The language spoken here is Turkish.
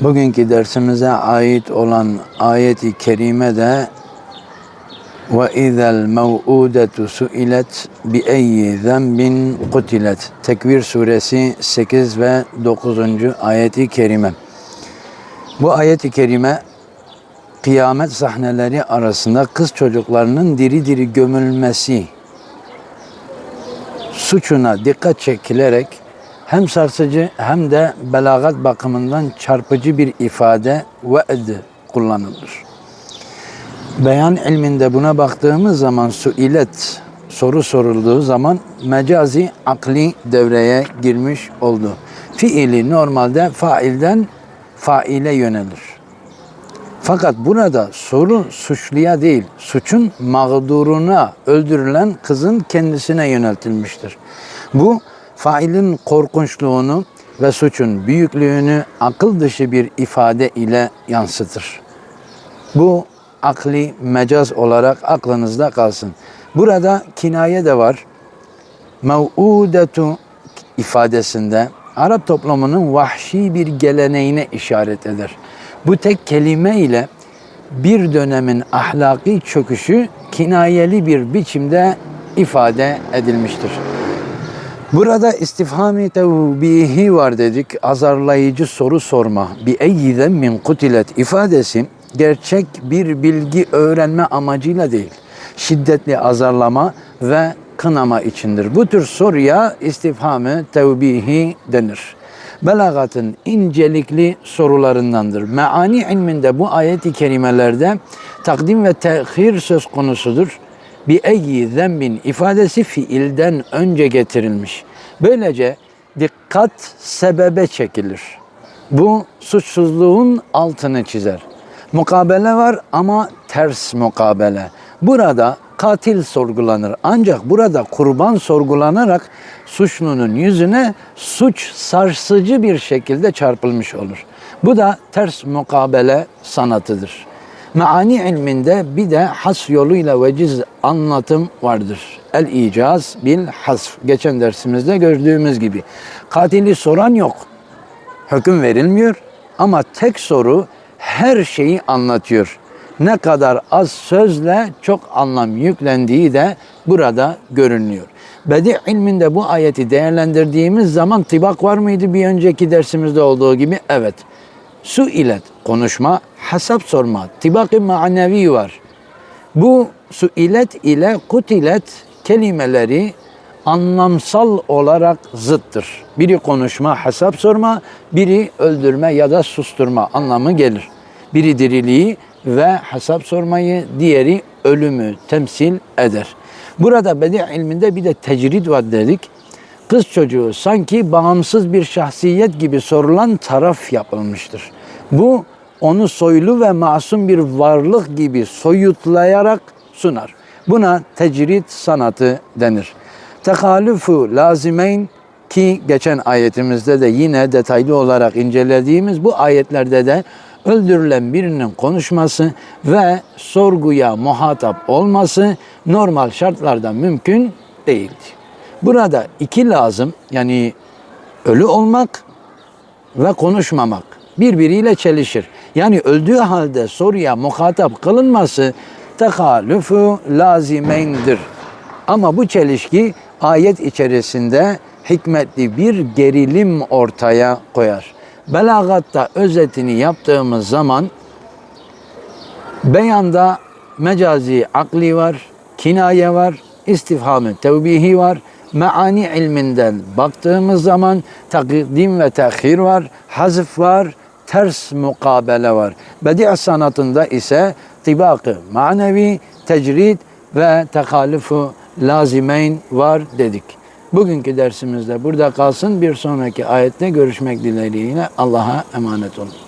Bugünkü dersimize ait olan ayeti kerime de ve izel mev'udetu suilet bi eyyi zenbin kutilet. Tekvir suresi 8 ve 9. ayeti kerime. Bu ayeti kerime kıyamet sahneleri arasında kız çocuklarının diri diri gömülmesi suçuna dikkat çekilerek hem sarsıcı hem de belagat bakımından çarpıcı bir ifade ve'd kullanılır. Beyan ilminde buna baktığımız zaman suilet soru sorulduğu zaman mecazi akli devreye girmiş oldu. Fiili normalde failden faile yönelir. Fakat burada soru suçluya değil, suçun mağduruna, öldürülen kızın kendisine yöneltilmiştir. Bu failin korkunçluğunu ve suçun büyüklüğünü akıl dışı bir ifade ile yansıtır. Bu akli mecaz olarak aklınızda kalsın. Burada kinaye de var. Mev'udetu ifadesinde Arap toplumunun vahşi bir geleneğine işaret eder. Bu tek kelime ile bir dönemin ahlaki çöküşü kinayeli bir biçimde ifade edilmiştir. Burada istifhami tevbihi var dedik. Azarlayıcı soru sorma. Bi eyyiden min kutilet ifadesi gerçek bir bilgi öğrenme amacıyla değil. Şiddetli azarlama ve kınama içindir. Bu tür soruya istifhamı tevbihi denir. Belagatın incelikli sorularındandır. Meani ilminde bu ayet-i kerimelerde takdim ve tehir söz konusudur. Bir eyyi zembin ifadesi fiilden önce getirilmiş. Böylece dikkat sebebe çekilir. Bu suçsuzluğun altını çizer. Mukabele var ama ters mukabele. Burada katil sorgulanır. Ancak burada kurban sorgulanarak suçlunun yüzüne suç sarsıcı bir şekilde çarpılmış olur. Bu da ters mukabele sanatıdır. Meani ilminde bir de has yoluyla veciz anlatım vardır. El icaz bil hasf. Geçen dersimizde gördüğümüz gibi. Katili soran yok. Hüküm verilmiyor ama tek soru her şeyi anlatıyor. Ne kadar az sözle çok anlam yüklendiği de burada görünüyor. Bedi ilminde bu ayeti değerlendirdiğimiz zaman tibak var mıydı bir önceki dersimizde olduğu gibi? Evet. Su ilet konuşma, hesap sorma, tibak-ı manevi var. Bu su ilet ile kutilet kelimeleri anlamsal olarak zıttır. Biri konuşma, hesap sorma, biri öldürme ya da susturma anlamı gelir. Biri diriliği ve hesap sormayı, diğeri ölümü temsil eder. Burada bedi ilminde bir de tecrid var dedik. Kız çocuğu sanki bağımsız bir şahsiyet gibi sorulan taraf yapılmıştır. Bu onu soylu ve masum bir varlık gibi soyutlayarak sunar. Buna tecrid sanatı denir. Tekalüfü lazimeyn ki geçen ayetimizde de yine detaylı olarak incelediğimiz bu ayetlerde de öldürülen birinin konuşması ve sorguya muhatap olması normal şartlarda mümkün değildi. Burada iki lazım yani ölü olmak ve konuşmamak birbiriyle çelişir. Yani öldüğü halde soruya muhatap kılınması tekalüfü lazimeyndir. Ama bu çelişki ayet içerisinde hikmetli bir gerilim ortaya koyar. Belagatta özetini yaptığımız zaman beyanda mecazi akli var, kinaye var, istifhamı tevbihi var, meani ilminden baktığımız zaman takdim ve tehir var, hazf var, ters mukabele var. Bedi' sanatında ise tibakı manevi, tecrid ve tekalifu lazimeyn var dedik. Bugünkü dersimizde burada kalsın. Bir sonraki ayette görüşmek dileğiyle Allah'a emanet olun.